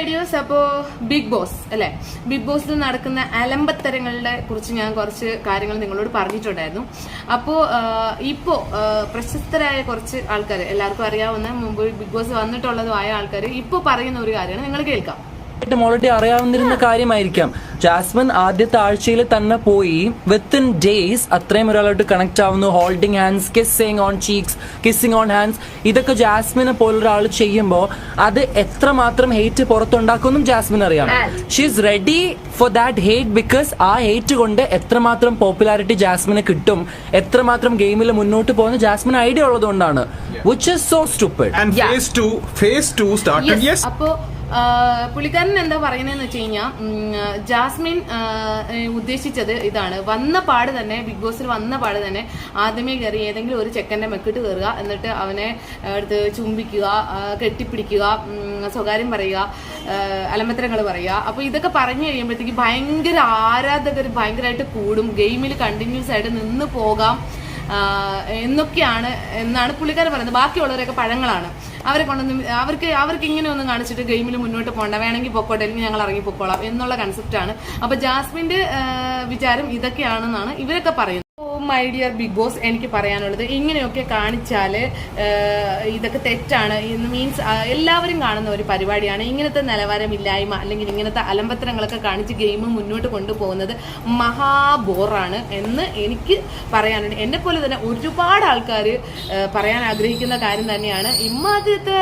ഐഡിയോസ് അപ്പോ big boss അല്ലെ? Big ബോസിൽ നടക്കുന്ന അലമ്പത്തരങ്ങളുടെ കുറിച്ച് ഞാൻ കുറച്ച് കാര്യങ്ങൾ നിങ്ങളോട് പറഞ്ഞിട്ടുണ്ടായിരുന്നു. അപ്പോ ഇപ്പോ പ്രശസ്തരായ കുറച്ച് ആൾക്കാർ എല്ലാവർക്കും അറിയാവുന്ന മുമ്പ് ബിഗ് ബോസ് വന്നിട്ടുള്ളതുമായ ആൾക്കാർ ഇപ്പോ പറയുന്ന ഒരു കാര്യമാണ്. നിങ്ങൾ കേൾക്കാം. ആയിട്ടും ഓൾറെഡി അറിയാവുന്നിരുന്ന കാര്യമായിരിക്കാം. ജാസ്മിൻ ആദ്യത്തെ ആഴ്ചയിൽ തന്നെ പോയി. വിത്തിൻ ഡേയ്സ് അത്രയും ഒരാളായിട്ട് കണക്ട് ആവുന്നു. Holding hands kissing on cheeks kissing on hands ഇതൊക്കെ ജാസ്മിനെ പോലൊരാൾ ചെയ്യുമ്പോൾ അത് എത്രമാത്രം ഹേറ്റ് പുറത്തുണ്ടാക്കുമെന്നും ജാസ്മിൻ അറിയാം. She is ready for that hate because ആ ഹേറ്റ് കൊണ്ട് എത്രമാത്രം പോപ്പുലാരിറ്റി ജാസ്മിന് കിട്ടും. എത്രമാത്രം ഗെയിമിൽ മുന്നോട്ട് പോകുന്ന ജാസ്മിൻ ഐഡിയ ഉള്ളതുകൊണ്ടാണ്. Which is so stupid And Yeah. phase two, phase two started. പുള്ളിക്കാരൻ എന്താ പറയുന്നതെന്ന് വെച്ച് കഴിഞ്ഞാൽ ജാസ്മിൻ ഉദ്ദേശിച്ചത് ഇതാണ്. വന്ന പാട് തന്നെ ബിഗ് ബോസിൽ വന്ന പാട് തന്നെ ആദ്യമേ കയറി ഏതെങ്കിലും ഒരു ചെക്കന്റെ മെക്കിട്ട് കയറുക എന്നിട്ട് അവനെ എടുത്ത് ചുംബിക്കുക കെട്ടിപ്പിടിക്കുക സ്വകാര്യം പറയുക അലമത്തരങ്ങൾ പറയുക. അപ്പോൾ ഇതൊക്കെ പറഞ്ഞു കഴിയുമ്പോഴത്തേക്ക് ഭയങ്കര ആരാധകർ ഭയങ്കരമായിട്ട് കൂടും. ഗെയിമിൽ കണ്ടിന്യൂസ് ആയിട്ട് നിന്ന് പോകാം. എന്നൊക്കെയാണ് എന്നാണ് പുള്ളിക്കാരൻ പറയുന്നത്. ബാക്കിയുള്ളവരൊക്കെ പഴങ്ങളാണ്. അവരെ കൊണ്ടൊന്നും അവർക്ക് അവർക്ക് ഇങ്ങനെ ഒന്നും കാണിച്ചിട്ട് ഗെയിമിൽ മുന്നോട്ട് പോകണ്ട. വേണമെങ്കിൽ പൊക്കോട്ടെ അല്ലെങ്കിൽ ഞങ്ങൾ ഇറങ്ങി പൊക്കോളാം എന്നുള്ള കൺസെപ്റ്റാണ് അപ്പൊ ജാസ്മിന്റെ ആഹ് വിചാരം ഇതൊക്കെയാണെന്നാണ് ഇവരൊക്കെ പറയുന്നത്. മൈ ഡിയർ ബിഗ് ബോസ് എനിക്ക് പറയാനുള്ളത് ഇങ്ങനെയൊക്കെ കാണിച്ചാൽ ഇതൊക്കെ തെറ്റാണ്. മീൻസ് എല്ലാവരും കാണുന്ന ഒരു പരിപാടിയാണ്. ഇങ്ങനത്തെ നിലവാരമില്ലായ്മ അല്ലെങ്കിൽ ഇങ്ങനത്തെ അലമ്പത്തരങ്ങളൊക്കെ കാണിച്ച് ഗെയിം മുന്നോട്ട് കൊണ്ടുപോകുന്നത് മഹാബോറാണ് എന്ന് എനിക്ക് പറയാനുണ്ട്. എന്നെ പോലെ തന്നെ ഒരുപാട് ആൾക്കാർ പറയാൻ ആഗ്രഹിക്കുന്ന കാര്യം തന്നെയാണ്. ഇമ്മാദ്യത്തെ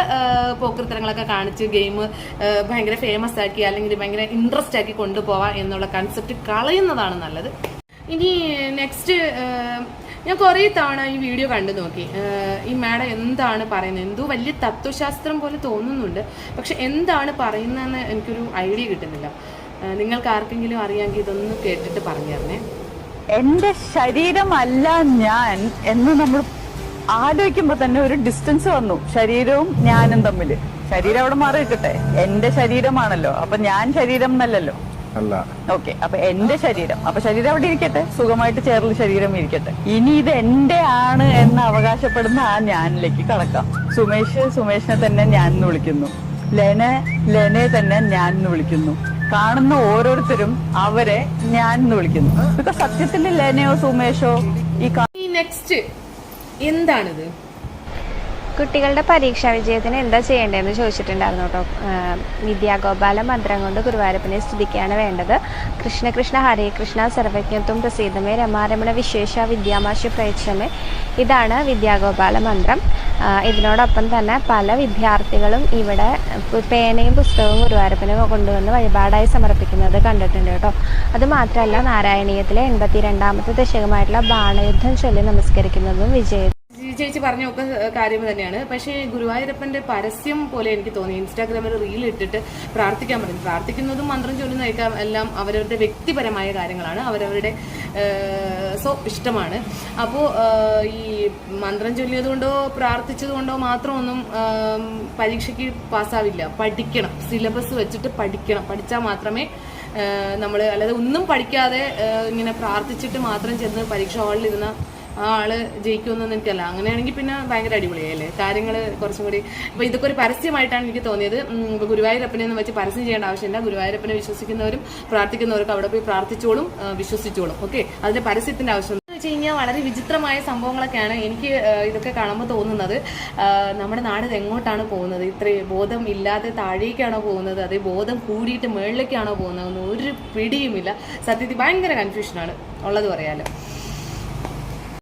പോക്കൃത്തരങ്ങളൊക്കെ കാണിച്ച് ഗെയിം ഭയങ്കര ഫേമസ് ആക്കി അല്ലെങ്കിൽ ഭയങ്കര ഇൻട്രസ്റ്റ് ആക്കി കൊണ്ടുപോവാം എന്നുള്ള കൺസെപ്റ്റ് കളയുന്നതാണ് നല്ലത്. ഇനി നെക്സ്റ്റ് ഞാൻ കുറേ തവണ ഈ വീഡിയോ കണ്ടു നോക്കി. ഈ മാഡം എന്താണ് പറയുന്നത്? എന്തോ വലിയ തത്വശാസ്ത്രം പോലെ തോന്നുന്നുണ്ട്. പക്ഷെ എന്താണ് പറയുന്നതെന്ന് എനിക്കൊരു ഐഡിയ കിട്ടുന്നില്ല. നിങ്ങൾക്ക് ആർക്കെങ്കിലും അറിയാമെങ്കിൽ ഇതൊന്ന് കേട്ടിട്ട് പറഞ്ഞു തരണേ എന്റെ ശരീരമല്ല ഞാൻ എന്ന് നമ്മൾ ആലോചിക്കുമ്പോ തന്നെ ഒരു ഡിസ്റ്റൻസ് വന്നു. ശരീരവും ഞാനും തമ്മിൽ. ശരീരം അവിടെ മാറി കിട്ടട്ടെ എന്റെ ശരീരമാണല്ലോ. അപ്പൊ ഞാൻ ശരീരം എന്നല്ലല്ലോ. അല്ല. ഓക്കെ അപ്പൊ എന്റെ ശരീരം. അപ്പൊ ശരീരം അവിടെ ഇരിക്കട്ടെ. സുഖമായിട്ട് ചേർന്ന് ശരീരം ഇരിക്കട്ടെ. ഇനി ഇത് എന്റെ ആണ് എന്ന് അവകാശപ്പെടുന്ന ആ ഞാനിലേക്ക് കടക്കാം. സുമേഷ് സുമേഷിനെ തന്നെ ഞാൻ എന്ന് വിളിക്കുന്നു. ലെന ലെനെ തന്നെ ഞാൻ എന്ന് വിളിക്കുന്നു. കാണുന്ന ഓരോരുത്തരും അവരെ ഞാൻ എന്ന് വിളിക്കുന്നു. ബിക്കോസ് സത്യത്തിൽ ലെനയോ സുമേഷോ ഈ നെക്സ്റ്റ് എന്താണിത്? കുട്ടികളുടെ പരീക്ഷാ വിജയത്തിന് എന്താ ചെയ്യേണ്ടതെന്ന് ചോദിച്ചിട്ടുണ്ടായിരുന്നു കേട്ടോ. വിദ്യാഗോപാല മന്ത്രം കൊണ്ട് ഗുരുവായൂരപ്പനെ സ്തുതിക്കുകയാണ് വേണ്ടത്. കൃഷ്ണ കൃഷ്ണ ഹരേ കൃഷ്ണ സർവജ്ഞത്വം പ്രസീതമേ രമാരമണ വിശേഷ വിദ്യാമാശ പ്രേക്ഷമേ. ഇതാണ് വിദ്യാഗോപാല മന്ത്രം. ഇതിനോടൊപ്പം തന്നെ പല വിദ്യാർത്ഥികളും ഇവിടെ പേനയും പുസ്തകവും ഗുരുവായൂരപ്പന് കൊണ്ടുവന്ന് വഴിപാടായി സമർപ്പിക്കുന്നത് കണ്ടിട്ടുണ്ട് കേട്ടോ. അതുമാത്രമല്ല നാരായണീയത്തിലെ എൺപത്തി രണ്ടാമത്തെ ദശകമായിട്ടുള്ള ബാണയുദ്ധം ചൊല്ലി നമസ്കരിക്കുന്നതും വിജയ ചേച്ചി പറഞ്ഞൊക്കെ കാര്യം തന്നെയാണ്. പക്ഷേ ഗുരുവായൂരപ്പന്റെ പരസ്യം പോലെ എനിക്ക് തോന്നി. ഇൻസ്റ്റാഗ്രാമിൽ റീൽ ഇട്ടിട്ട് പ്രാർത്ഥിക്കാൻ പറഞ്ഞു. പ്രാർത്ഥിക്കുന്നതും മന്ത്രം ചൊല്ലുന്നതൊക്കെ എല്ലാം അവരവരുടെ വ്യക്തിപരമായ കാര്യങ്ങളാണ്. അവരവരുടെ സോ ഇഷ്ടമാണ്. അപ്പോൾ ഈ മന്ത്രം ചൊല്ലിയത് കൊണ്ടോ പ്രാർത്ഥിച്ചത് കൊണ്ടോ മാത്രമൊന്നും പരീക്ഷയ്ക്ക് പാസ്സാവില്ല. പഠിക്കണം. സിലബസ് വെച്ചിട്ട് പഠിക്കണം. പഠിച്ചാൽ മാത്രമേ നമ്മൾ അല്ലാതെ ഒന്നും പഠിക്കാതെ ഇങ്ങനെ പ്രാർത്ഥിച്ചിട്ട് മാത്രം ചെന്ന് പരീക്ഷ ഹാളിൽ ഇരുന്ന ആ ആൾ ജയിക്കുമെന്നൊന്നും എനിക്കല്ല അങ്ങനെയാണെങ്കിൽ പിന്നെ ഭയങ്കര അടിപൊളിയായല്ലേ? കാര്യങ്ങൾ കുറച്ചും കൂടി അപ്പൊ ഇതൊക്കെ ഒരു പരസ്യമായിട്ടാണ് എനിക്ക് തോന്നിയത്. ഗുരുവായൂരപ്പനെ എന്ന് വെച്ച് പരസ്യം ചെയ്യേണ്ട ആവശ്യമില്ല. ഗുരുവായൂരപ്പനെ വിശ്വസിക്കുന്നവരും പ്രാർത്ഥിക്കുന്നവർക്ക് അവിടെ പോയി പ്രാർത്ഥിച്ചോളും വിശ്വസിച്ചോളും. ഓക്കെ? അതിന്റെ പരസ്യത്തിന്റെ ആവശ്യം വെച്ച് കഴിഞ്ഞാൽ വളരെ വിചിത്രമായ സംഭവങ്ങളൊക്കെയാണ് എനിക്ക് ഇതൊക്കെ കാണുമ്പോൾ തോന്നുന്നത്. നമ്മുടെ നാട് എങ്ങോട്ടാണ് പോകുന്നത്? ഇത്ര ബോധം ഇല്ലാതെ താഴേക്കാണോ പോകുന്നത്? അതേ ബോധം കൂടിയിട്ട് മുകളിലേക്കാണോ പോകുന്നത്? ഒരു പിടിയുമില്ല. സത്യത്തിൽ ഭയങ്കര കൺഫ്യൂഷനാണ് ഉള്ളത് പറയാലോ.